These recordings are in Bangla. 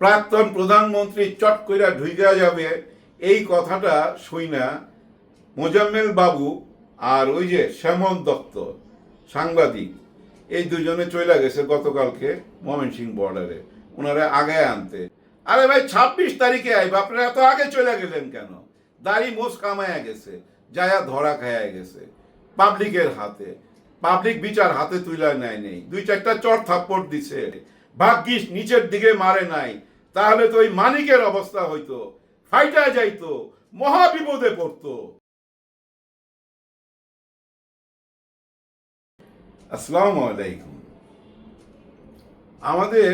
প্রাক্তন প্রধানমন্ত্রী চট কইরা ঢুইকা যাবে, এই কথাটা শুই না। মোজাম্মেল বাবু আর ওই যে শ্যামল দত্ত, সাংবাদিক, এই দুজনে চলে গেছে গতকালকে ময়মনসিং বর্ডারে। ওনারা আগে আনতে। আরে ভাই, ছাব্বিশ তারিখে আইব, আপনারা এত আগে চলে গেলেন কেন? দাড়ি মোষ কামায়া গেছে, যায়া ধরা খায়া গেছে, পাবলিকের হাতে। পাবলিক বিচার হাতে তুলে নেয় নেই। দুই চারটা চর থাপ্পড় দিছে। ভাগ্যিস নিচের দিকে মারে নাই। তাহলে তো ওই মানিকের অবস্থা হইতো, ফাইটা যাইতো মহা বিপদে পড়তো। আসসালামু আলাইকুম। আমাদের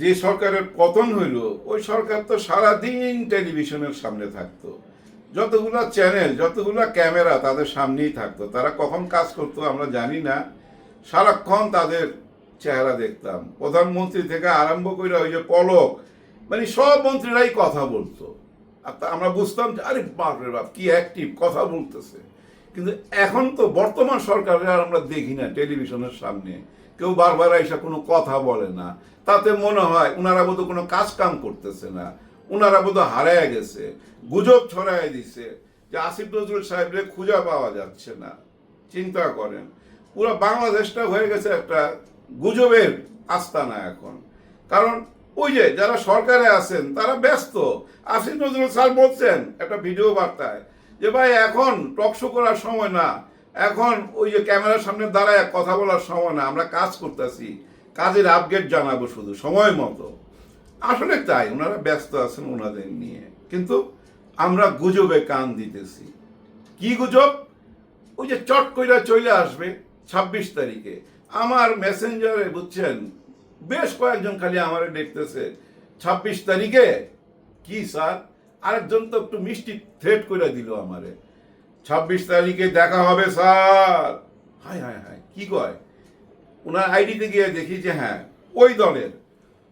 যে সরকারের পতন হইল, ওই সরকার তো সারাদিন টেলিভিশনের সামনে থাকতো। যতগুলো চ্যানেল, যতগুলো ক্যামেরা তাদের সামনেই থাকতো। তারা কখন কাজ করতো আমরা জানি না। সারাক্ষণ তাদের চেহারা দেখতাম। প্রধানমন্ত্রী থেকে আরম্ভ করে ওই যে পলক মানে সব মন্ত্রীরাই কথা বলতো। আর তা আমরা বুঝতাম যে, আরে বাপরে বাপ, কি অ্যাক্টিভ কথা বলতেছে। কিন্তু এখন তো বর্তমান সরকারের আর আমরা দেখি না টেলিভিশনের সামনে। কেউ বারবার এসে কোনো কথা বলে না। তাতে মনে হয় ওনারা বোধ কোনো কাজ কাম করতেছে না। ওনারা বোধ হারায় গেছে। গুজব ছড়ায় দিছে যে আসিফ নজরুল সাহেবরে খুঁজে পাওয়া যাচ্ছে না। চিন্তা করেন। পুরো বাংলাদেশটা হয়ে গেছে একটা গুজবের আস্তানা এখন। কারণ ওই যে যারা সরকারে আছেন, তারা ব্যস্ত। আসিফ নজরুল স্যার বলছেন একটা ভিডিও বার্তায় যে, ভাই, এখন টকশো করার সময় না। এখন ওই যে ক্যামেরার সামনে দাঁড়ায় কথা বলার সময় না। আমরা কাজ করতেছি। কাজের আপডেট জানাব শুধু, সময় মতো। আসলে তাই, ওনারা ব্যস্ত আছেন ওনাদের নিয়ে। কিন্তু আমরা গুজবে কান দিতেছি। কি গুজব? ওই যে চট কইরা চলে আসবে ছাব্বিশ তারিখে। আমার মেসেঞ্জারে বুঝছেন? বেশ কয়েকজন খালি আমারে দেখতেছে। ছাব্বিশ তারিখে? কি, স্যার? আরেকজন তো একটু মিষ্টি থ্রেট করে দিল আমারে। ছাব্বিশ তারিখে দেখা হবে, স্যার! হায় হায় হায়, কি কয়? ওনার আইডিতে গিয়ে দেখি যে হ্যাঁ ওই দলের।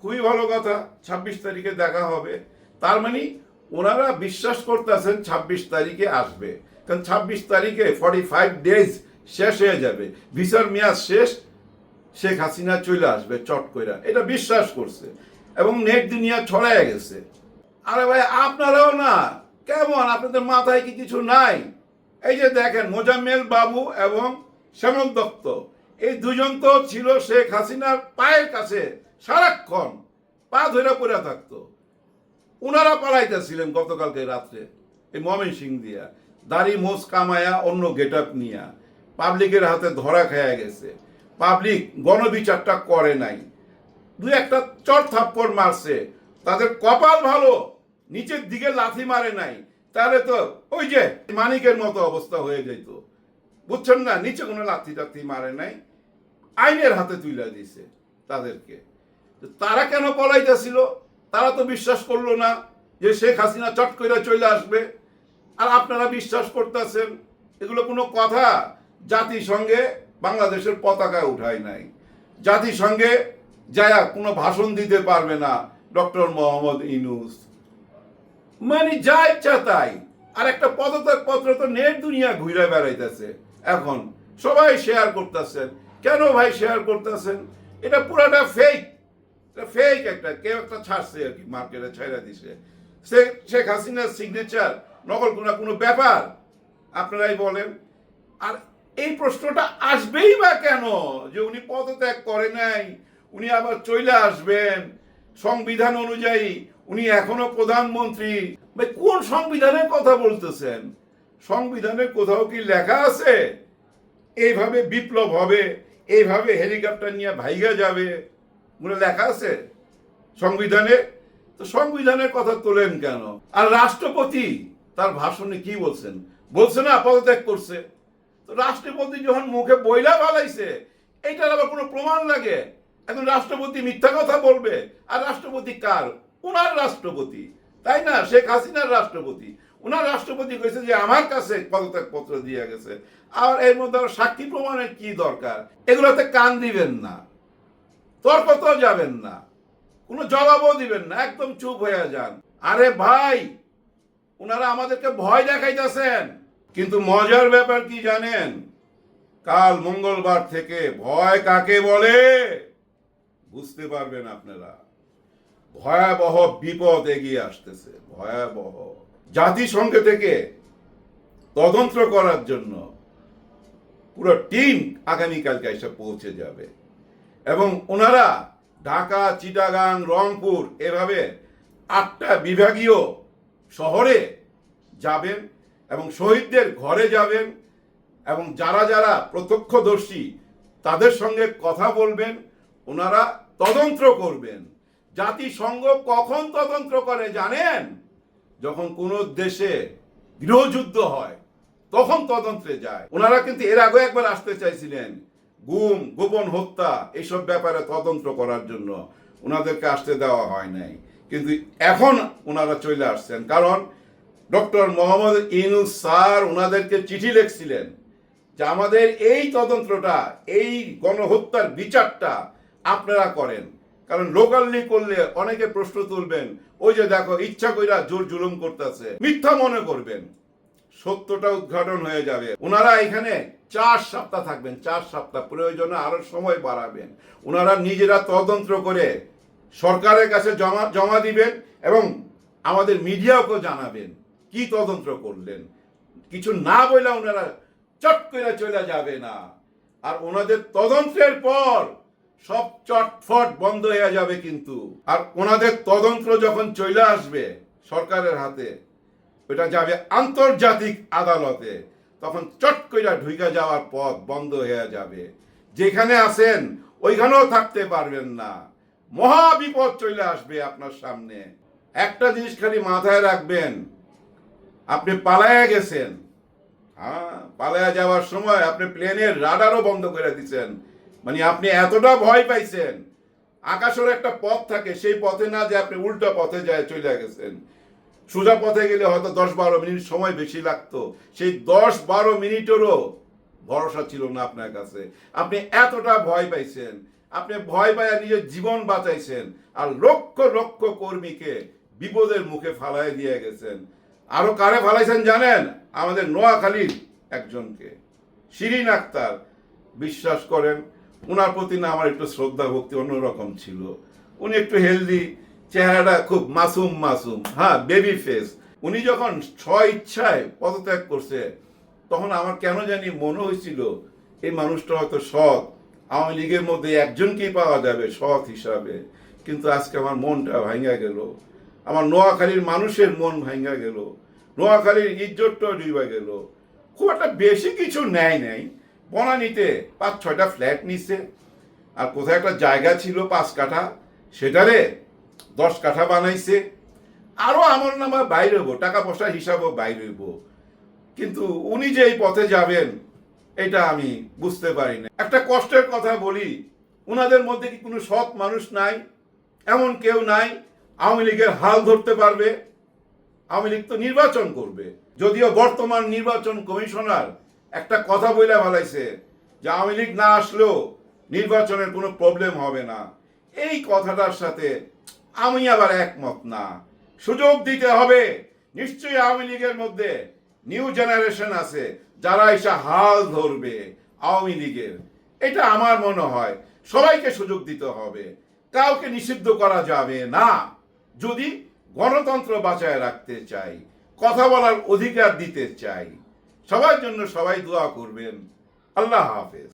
খুবই ভালো কথা, ছাব্বিশ তারিখে দেখা হবে। তার মানে ওনারা বিশ্বাস করতেছেন ছাব্বিশ তারিখে আসবে। কারণ ছাব্বিশ তারিখে ফর্টি ফাইভ ডেজ শেষ হয়ে যাবে। ভিসার মেয়াদ শেষ, শেখ হাসিনা চলে আসবে চট কইরা। এটা বিশ্বাস করছে। এবং নেট দুনিয়া ছড়ায় গেছে। আরে ভাই, আপনারাও না। কেমন? আপনাদের মাথায় কি কিছু নাই? এই যে দেখেন, মোজাম্মেল বাবু এবং শ্যামল দত্ত, এই দুজন তো ছিল শেখ হাসিনার পায়ের কাছে সারাক্ষণ, পা ধরে পড়ে থাকতো। উনারা পালাইতেছিলেন গতকালকে রাত্রে, এই মমিন সিং দিয়া। দাড়ি মোস কামায়া অন্য গেট আপ নিয়া। পাবলিকের হাতে ধরা খেয়ে গেছে। পাবলিক গণবিচারটা করে নাই। দু একটা চর থাপ্পড় মারছে। তাদের কপাল ভালো, নিচের দিকে লাথি মারে নাই। তাহলে তো ওই যে মানিকের মতো অবস্থা হয়ে যেত। বুঝছেন না, নিচে কোনো লাথি টাথি মারে নাই। আইনের হাতে তুলে দিছে তাদেরকে। তারা কেন পলাইতেছিল? তারা তো বিশ্বাস করল না যে শেখ হাসিনা চট করে চলে আসবে। আর আপনারা বিশ্বাস করতেছেন? এগুলো কোনো কথা। জাতিসংঘে বাংলাদেশের পতাকা উঠায় নাই। জাতিসংঘে যায়া কোনো ভাষণ দিতে পারবে না, ডক্টর মোহাম্মদ ইনুস মানে যা ইচ্ছা তাই। আর একটা পদত্যাগ পত্র তো নেট দুনিয়া ঘুরে বেড়াইতেছে। এখন সবাই শেয়ার করতেছেন। কেন ভাই শেয়ার করতেছেন? এটা পুরাটা ফেক এটা ফেক একটা। কেউ একটা ছাড়ছে আর কি, মার্কেটে ছাইরা দিছে। শেখ হাসিনার সিগনেচার নকল কোনো ব্যাপার? আপনারাই বলেন। আর এই প্রশ্নটা আসবেই বা কেন? যে উনি পদত্যাগ করে নাই, উনি আবার চলে আসবেন। সংবিধান অনুযায়ী উনি এখনও প্রধানমন্ত্রী। ভাই, কোন সংবিধানের কথা বলতেছেন? সংবিধানে কোথাও কি লেখা আছে? এইভাবে বিপ্লব হবে, এইভাবে হেলিকপ্টার নিয়ে ভাইগা যাবে বলে লেখা আছে? সংবিধানে? তো সংবিধানের কথা তোলেন কেন? আর রাষ্ট্রপতি তার ভাষণে কি বলছেন? বলছে না, পদত্যাগ করছে। রাষ্ট্রপতি যখন মুখে বইলা বালাইছে এইটার আবার কোনো প্রমাণ লাগে? এখন রাষ্ট্রপতি মিথ্যা কথা বলবে, আর রাষ্ট্রপতি কার? ওনার রাষ্ট্রপতি। তাই না? শেখ হাসিনার রাষ্ট্রপতি। ওনার রাষ্ট্রপতি কইছে যে, আমার কাছে পদত্যাগ পত্র দিয়ে গেছে। আর এর মধ্যে আবার সাক্ষী প্রমাণের কি দরকার? এগুলোতে কান দিবেন না। তর্কতেও যাবেন না। কোনো জবাবও দিবেন না। একদম চুপ হয়ে যান। আরে ভাই ওনারা আমাদেরকে ভয় দেখাইতেছেন। কিন্তু মজার ব্যাপার কি জানেন? কাল মঙ্গলবার থেকে ভয় কাকে বলে? বুঝতে পারবেন আপনারা। ভয়াবহ বিপদ এগিয়ে আসতেছে, ভয়াবহ। জাতিসংঘ থেকে তদন্ত করার জন্য পুরো টিম আগামীকালকে এসে পৌঁছে যাবে। এবং ওনারা ঢাকা, চিটাগাং, রংপুর এভাবে আটটা বিভাগীয় শহরে যাবেন। এবং শহীদদের ঘরে যাবেন এবং যারা যারা প্রত্যক্ষদর্শী তাদের সঙ্গে কথা বলবেন, ওনারা তদন্ত করবেন। জাতিসংঘ কখন তদন্ত করে জানেন? যখন কোনো দেশে গৃহযুদ্ধ হয়, তখন তদন্তে যায়। ওনারা কিন্তু এর আগে একবার আসতে চাইছিলেন, গুম, গোপন হত্যা, এইসব ব্যাপারে তদন্ত করার জন্য। ওনাদেরকে আসতে দেওয়া হয় নাই। কিন্তু এখন ওনারা চলে আসছেন। কারণ ডক্টর মোহাম্মদ ইনুস স্যার ওনাদেরকে চিঠি লিখছিলেন যে আমাদের এই তদন্তটা, এই গণহত্যার বিচারটা আপনারা করেন। কারণ লোকালি করলে অনেকে প্রশ্ন তুলবেন, ওই যে দেখো, ইচ্ছা কইরা জোর জুলুম করতেছে, মিথ্যা মনে করবেন। সত্যটা উদ্ঘাটন হয়ে যাবে। ওনারা এখানে চার সপ্তাহ থাকবেন, চার সপ্তাহ প্রয়োজনে আরও সময় বাড়াবেন। ওনারা নিজেরা তদন্ত করে সরকারের কাছে জমা জমা দিবেন এবং আমাদের মিডিয়াকে জানাবেন। কি তদন্ত করলেন? কিছু না বলে ওনারা চট করে চলে যাবে না। আর ওনাদের তদন্তের পর সব চটফট বন্ধ হয়ে যাবে কিন্তু। আর ওনাদের তদন্ত যখন চলে আসবে সরকারের হাতে, ওটা যাবে আন্তর্জাতিক আদালতে। তখন চট কইরা ঢুকে যাওয়ার পথ বন্ধ হয়ে যাবে। যেখানে আছেন, ওইখানেও থাকতে পারবেন না। মহা বিপদ চলে আসবে আপনার সামনে। একটা জিনিস খালি মাথায় রাখবেন আপনি পালায়া গেছেন। হ্যাঁ পালায়া যাওয়ার সময় আপনি প্লেনের রাডারও বন্ধ করে দিচ্ছেন মানে আপনি এতটা ভয় পাইছেন। আকাশের একটা পথ থাকে, সেই পথে না যে আপনি উল্টো পথে যায় চলে গেছেন। সোজা পথে গেলে হয়তো দশ বারো মিনিট সময় বেশি লাগতো। সেই দশ বারো মিনিটেরও ভরসা ছিল না আপনার কাছে। আপনি এতটা ভয় পাইছেন। আপনি ভয় পাইয়া নিজের জীবন বাঁচাইছেন। আর লক্ষ লক্ষ কর্মীকে বিপদের মুখে ফালাই দিয়ে গেছেন। আরও কারে ফালাইছেন জানেন? আমাদের নোয়াখালীর একজনকে। শিরিন আক্তার, বিশ্বাস করেন ওনার প্রতি না আমার একটু শ্রদ্ধা, ভক্তি অন্যরকম ছিল। উনি একটু হেলদি চেহারাটা খুব মাসুম মাসুম। হ্যাঁ বেবি ফেস উনি যখন স্ব ইচ্ছায় পদত্যাগ করছে, তখন আমার কেন জানি মনে হয়েছিল, এই মানুষটা হয়তো সৎ। আওয়ামী লীগের মধ্যে একজনকেই পাওয়া যাবে সৎ হিসাবে। কিন্তু আজকে আমার মনটা ভাঙ্গা গেল। আমার নোয়াখালীর মানুষের মন ভাঙ্গা গেল, নোয়াখালীর ইজ্জতটা ডুবা গেল। খুব একটা বেশি কিছু নেয় নাই। বনানীতে পাঁচ, ছয়টা ফ্ল্যাট নিচ্ছে আর কোথায় একটা জায়গা ছিল পাঁচ কাঠা, সেটারে দশ কাঠা বানাইছে। আরও আমার নামা বাইরে হব টাকা পয়সা হিসাবও বাইরে হইব। কিন্তু উনি যে এই পথে যাবেন, এটা আমি বুঝতে পারি না। একটা কষ্টের কথা বলি, উনাদের মধ্যে কি কোনো সৎ মানুষ নাই? এমন কেউ নাই? আওয়ামী লীগের হাল ধরতে পারবে, আওয়ামী লীগ তো নির্বাচন করবে। যদিও বর্তমান নির্বাচন কমিশনার একটা কথা বইলা ভালাইছে যে আওয়ামী লীগ না আসলেও নির্বাচনের কোনো প্রবলেম হবে না। এই কথাটার সাথে আমি আবার একমত না। সুযোগ দিতে হবে। নিশ্চয়ই আওয়ামী লীগের মধ্যে নিউ জেনারেশন আছে, যারা এসে হাল ধরবে আওয়ামী লীগের। এটা আমার মনে হয়। সবাইকে সুযোগ দিতে হবে। কাউকে নিষিদ্ধ করা যাবে না। যদি গণতন্ত্র বাঁচায় রাখতে চাই, কথা বলার অধিকার দিতে চাই, সবার জন্য সবাই দোয়া করবেন। আল্লাহ হাফেজ।